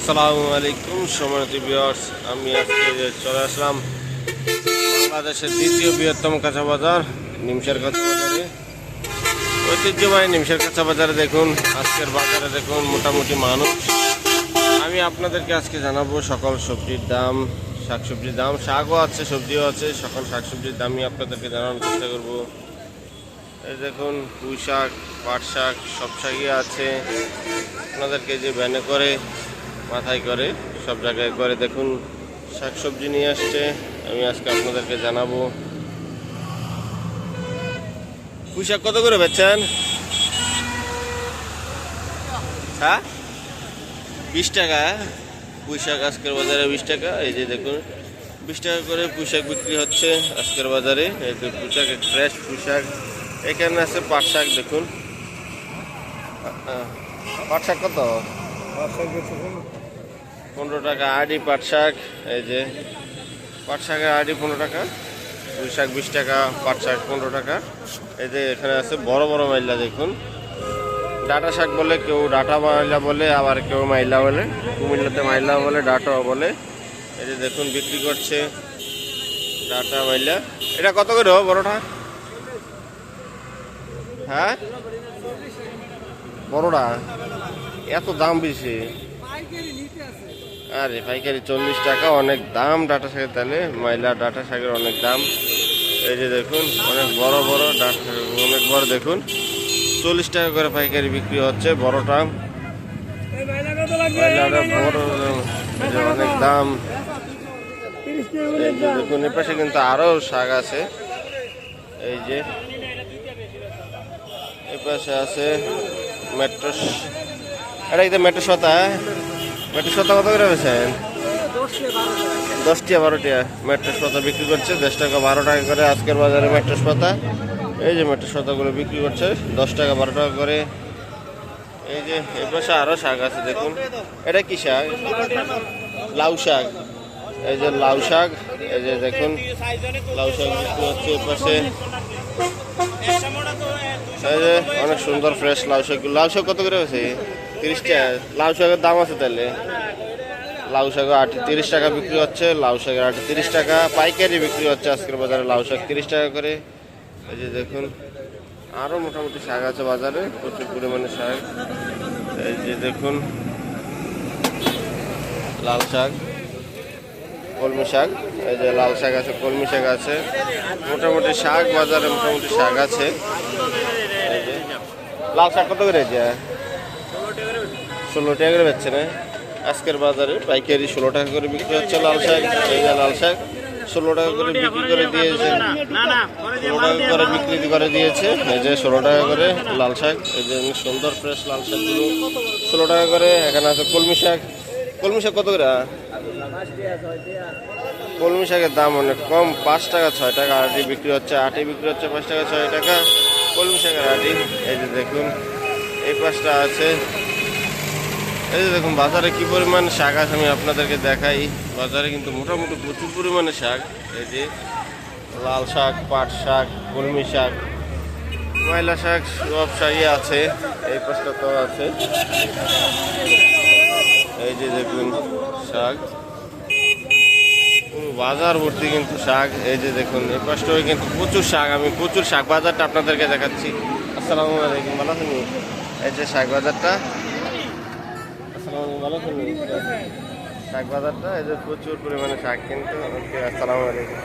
আসসালামু আলাইকুম, সম্মানিত ভিউয়ার্স আমি আজকে চলে আসলাম বাংলাদেশের দ্বিতীয় বৃহত্তম কাঁচা বাজার নিমসার কাঁচা বাজারে। ঐতিহ্যবাহী নিমসার কাঁচা বাজারে দেখুন, আজকের বাজারে দেখুন মোটামুটি মানুষ। আমি আপনাদেরকে আজকে জানাব সকল সবজির দাম, শাকসবজির দাম। শাকও আছে, সবজিও আছে, সকল শাকসবজির দামই আপনাদেরকে জানানোর চেষ্টা করব। এই দেখুন, পুঁই শাক, পাট শাক, সব শাকই আছে। আপনাদেরকে যে ভ্যানে করে মাথায় করে, সব জায়গায় করে। দেখুন, শাকসবজি নিয়ে আসছে। আমি আজকে আপনাদেরকে জানাব। পুঁই শাক কত করে বেচছেন? হ্যাঁ? বিশ টাকা। পুঁই শাক আজকের বাজারে বিশ টাকা। এই যে দেখুন, বিশ টাকা করে পুঁই শাক বিক্রি হচ্ছে আজকের বাজারে। এই যে পুঁই শাক ফ্রেশ পুঁই শাক। এখানে আছে পাট শাক, দেখুন। পাট শাক কত? পনেরো টাকা আড়ি, পাট শাক, এই যে পাট শাকের আড়ি পনেরো টাকা পুঁই শাক বিশ টাকা, পাট শাক পনেরো টাকা। এই যে এখানে আছে বড় বড় মাইলা দেখুন। ডাটা শাক বলে কেউ ডাটা মাইলা বলে, আবার কেউ মাইলা বলে। কুমিল্লাতে মাইলা বলে, ডাটাও বলে। এই যে দেখুন বিক্রি করছে ডাটা মাইলা। এটা কত করে বড়টা? হ্যাঁ? বড়টা? এত দাম বেশি। আরে পাইকারি চল্লিশ টাকা, অনেক দাম ডাটা শাকের তাহলে মাইলা ডাটা শাকের অনেক দাম। এই যে দেখুন, অনেক বড় বড় ডাটা অনেক বড় দেখুন। চল্লিশ টাকা করে পাইকারি বিক্রি হচ্ছে বড়টা। অনেক দাম। দেখুন এ পাশে কিন্তু আরও শাক আছে। এই যে এ পাশে আছে মেট্রো এটা কিন্তু মেট্রো শতা মেট্রো শতা কত করে বেছেন দশটিয়া বারোটিয়া মেট্রো পাতা বিক্রি করছে দশ টাকা বারো টাকা করে। আজকের বাজারে মেট্রো পাতা এই যে মেট্রো পাতাগুলো বিক্রি করছে দশ টাকা বারো টাকা করে। এই যে এ পাশে আরও শাক আছে দেখুন। এটা কি শাক? লাউ শাক। এই যে লাউ শাক এই যে দেখুন। লাউ শাক বিক্রি হচ্ছে এ পাশে। অনেক সুন্দর ফ্রেশ লাউ শাক। লাউ শাক কত করে আছে তিরিশ টাকা। লাউ শাকের দাম আছে তাহলে? লাউ শাক আট, তিরিশ টাকা বিক্রি হচ্ছে, লাউ শাকের আট, তিরিশ টাকা। পাইকারি বিক্রি হচ্ছে আজকের বাজারে লাউ শাক তিরিশ টাকা করে। এই যে দেখুন আরও মোটামুটি শাক আছে বাজারে, প্রচুর পরিমাণে শাক। এই যে দেখুন লাল শাক। কলমি শাক, এই যে লাল শাক আছে, কলমি শাক আছে। মোটামুটি শাক বাজারে মোটামুটি শাক আছে। লাল শাক কত করে ষোলো টাকা করে বেচছে না? আজকের বাজারে পাইকারি ষোলো টাকা করে বিক্রি হচ্ছে লাল শাক, এই যে লাল শাক। ষোলো টাকা করে বিক্রি করে দিয়েছে, ষোলো টাকা করে বিক্রি করে দিয়েছে, এই যে ষোলো টাকা করে লাল শাক, এই যে সুন্দর ফ্রেশ লাল শাকগুলো। ষোলো টাকা করে, এখানে আছে কলমি শাক। কলমি শাক কত করে? কলমি শাকের দাম অনেক কম, পাঁচ টাকা, ছয় টাকা। আটি বিক্রি হচ্ছে আটি বিক্রি হচ্ছে পাঁচ টাকা, ছয় টাকা। কলমি শাকের আটি এই যে দেখুন, এই পাঁচটা আছে। এই যে দেখুন, বাজারে কি পরিমাণ শাক আছে আমি আপনাদেরকে দেখাই। বাজারে কিন্তু মোটামুটি প্রচুর পরিমাণে শাক। এই যে লাল শাক, পাট শাক, কলমি শাক, ময়লা শাক, সব শাকই আছে। এই পাশটা তো আছে। এই যে দেখুন শাক। বাজার ভর্তি কিন্তু শাক, এই যে দেখুন, এই পাশটাও কিন্তু প্রচুর শাক, আমি প্রচুর শাক বাজারটা আপনাদেরকে দেখাচ্ছি। আসসালামু আলাইকুম, ভালো আছেন? এই যে শাক বাজারটা। আসসালামু ভালো আছেন শাক বাজারটা, এই যে প্রচুর পরিমাণে শাক কিন্তু। আসসালামু আলাইকুম।